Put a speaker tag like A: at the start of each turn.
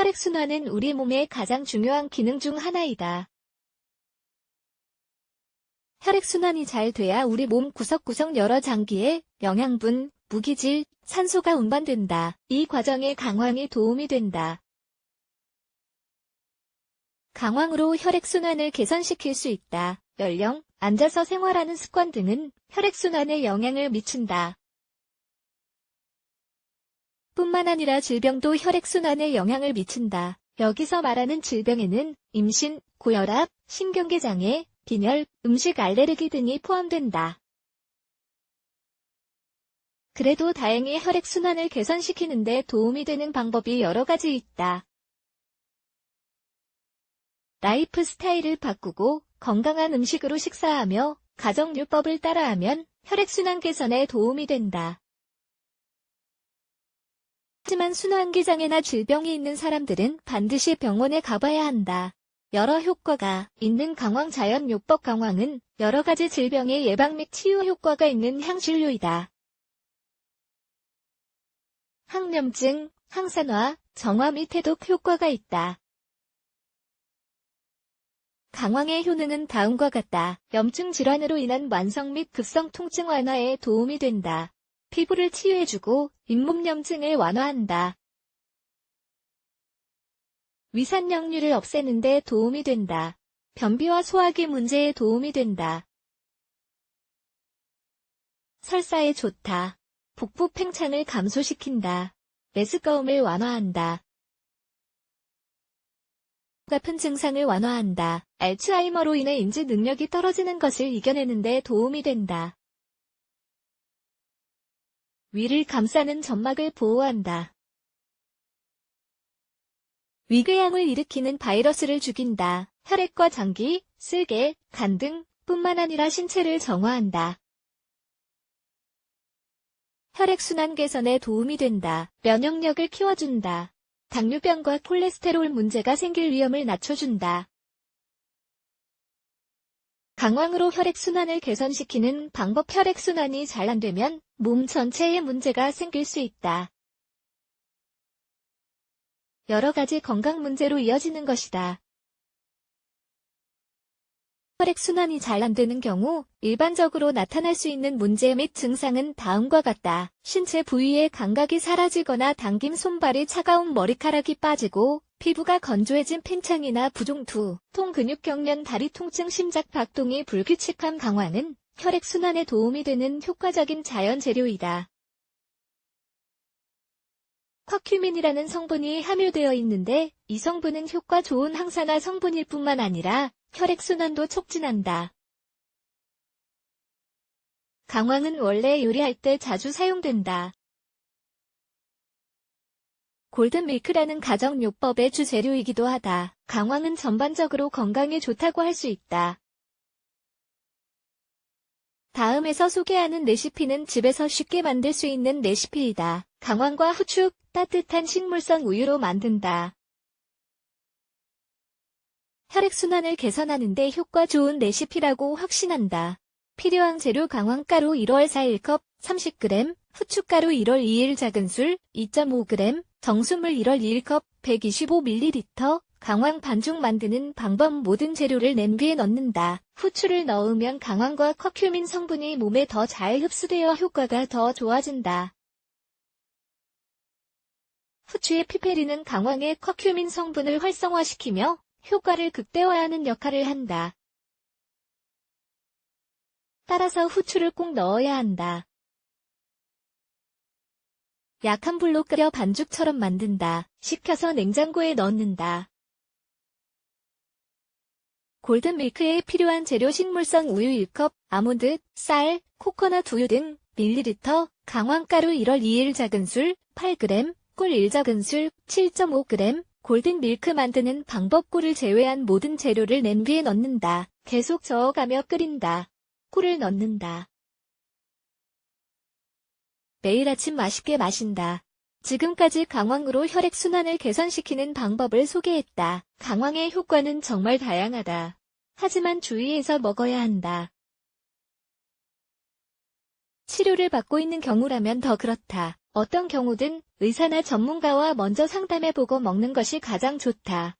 A: 혈액순환은 우리 몸의 가장 중요한 기능 중 하나이다. 혈액순환이 잘 돼야 우리 몸 구석구석 여러 장기에 영양분, 무기질, 산소가 운반된다. 이 과정에 강황이 도움이 된다. 강황으로 혈액순환을 개선시킬 수 있다. 연령, 앉아서 생활하는 습관 등은 혈액순환에 영향을 미친다. 뿐만 아니라 질병도 혈액순환에 영향을 미친다. 여기서 말하는 질병에는 임신, 고혈압, 신경계 장애, 빈혈, 음식 알레르기 등이 포함된다. 그래도 다행히 혈액순환을 개선시키는데 도움이 되는 방법이 여러 가지 있다. 라이프 스타일을 바꾸고 건강한 음식으로 식사하며 가정요법을 따라하면 혈액순환 개선에 도움이 된다. 하지만 순환기 장애나 질병이 있는 사람들은 반드시 병원에 가봐야 한다. 여러 효과가 있는 강황 자연요법 강황은 여러 가지 질병의 예방 및 치유 효과가 있는 향신료이다. 항염증, 항산화, 정화 및 해독 효과가 있다. 강황의 효능은 다음과 같다. 염증 질환으로 인한 만성 및 급성 통증 완화에 도움이 된다. 피부를 치유해주고 잇몸 염증을 완화한다. 위산역류를 없애는 데 도움이 된다. 변비와 소화기 문제에 도움이 된다. 설사에 좋다. 복부 팽창을 감소시킨다. 메스꺼움을 완화한다. 아픈 증상을 완화한다. 알츠하이머로 인해 인지 능력이 떨어지는 것을 이겨내는 데 도움이 된다. 위를 감싸는 점막을 보호한다. 위궤양을 일으키는 바이러스를 죽인다. 혈액과 장기, 쓸개, 간 등 뿐만 아니라 신체를 정화한다. 혈액순환 개선에 도움이 된다. 면역력을 키워준다. 당뇨병과 콜레스테롤 문제가 생길 위험을 낮춰준다. 강황으로 혈액순환을 개선시키는 방법 혈액순환이 잘 안되면 몸 전체에 문제가 생길 수 있다. 여러 가지 건강 문제로 이어지는 것이다. 혈액순환이 잘 안되는 경우 일반적으로 나타날 수 있는 문제 및 증상은 다음과 같다. 신체 부위의 감각이 사라지거나 당김 손발이 차가운 머리카락이 빠지고 피부가 건조해진 팽창이나 부종투, 통근육 경련 다리 통증 심장 박동이 불규칙한 강화는 혈액순환에 도움이 되는 효과적인 자연 재료이다. 커큐민이라는 성분이 함유되어 있는데 이 성분은 효과 좋은 항산화 성분일 뿐만 아니라 혈액순환도 촉진한다. 강황은 원래 요리할 때 자주 사용된다. 골든밀크라는 가정요법의 주재료이기도 하다. 강황은 전반적으로 건강에 좋다고 할 수 있다. 다음에서 소개하는 레시피는 집에서 쉽게 만들 수 있는 레시피이다. 강황과 후추, 따뜻한 식물성 우유로 만든다. 혈액순환을 개선하는 데 효과 좋은 레시피라고 확신한다. 필요한 재료 강황가루 1월 4일 컵 30g, 후춧가루 1월 2일 작은 술 2.5g, 정수물 1월 2일 컵 125ml, 강황 반죽 만드는 방법 모든 재료를 냄비에 넣는다. 후추를 넣으면 강황과 커큐민 성분이 몸에 더 잘 흡수되어 효과가 더 좋아진다. 후추의 피페린은 강황의 커큐민 성분을 활성화시키며 효과를 극대화하는 역할을 한다. 따라서 후추를 꼭 넣어야 한다. 약한 불로 끓여 반죽처럼 만든다. 식혀서 냉장고에 넣는다. 골든밀크에 필요한 재료 식물성 우유 1컵, 아몬드, 쌀, 코코넛 우유 등 밀리리터, 강황가루 1월 2일 작은 술 8g, 꿀 1작은 술 7.5g, 골든밀크 만드는 방법 꿀을 제외한 모든 재료를 냄비에 넣는다. 계속 저어가며 끓인다. 꿀을 넣는다. 매일 아침 맛있게 마신다. 지금까지 강황으로 혈액순환을 개선시키는 방법을 소개했다. 강황의 효과는 정말 다양하다. 하지만 주의해서 먹어야 한다. 치료를 받고 있는 경우라면 더 그렇다. 어떤 경우든 의사나 전문가와 먼저 상담해보고 먹는 것이 가장 좋다.